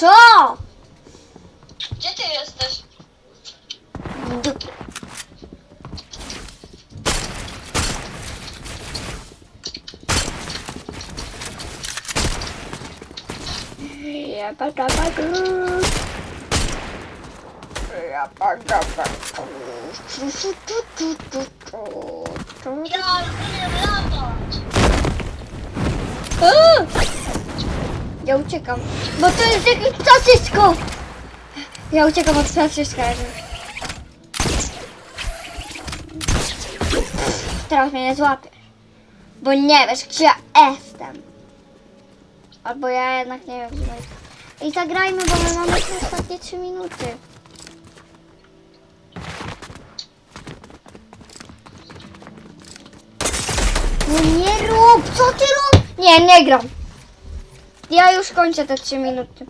Co? Gdzie ty jesteś? W dupie. Ja umiem latać. Uuu! Ja uciekam, bo to jest jakieś ptasysko! Ja uciekam od ptasyska. Teraz mnie nie złapie. Bo nie wiesz, gdzie ja jestem. Albo ja jednak nie wiem, gdzie. I zagrajmy, bo my mamy ostatnie 3 minuty. No nie rób, co ty rób? Nie, nie gram. Ja już kończę te 3 minuty.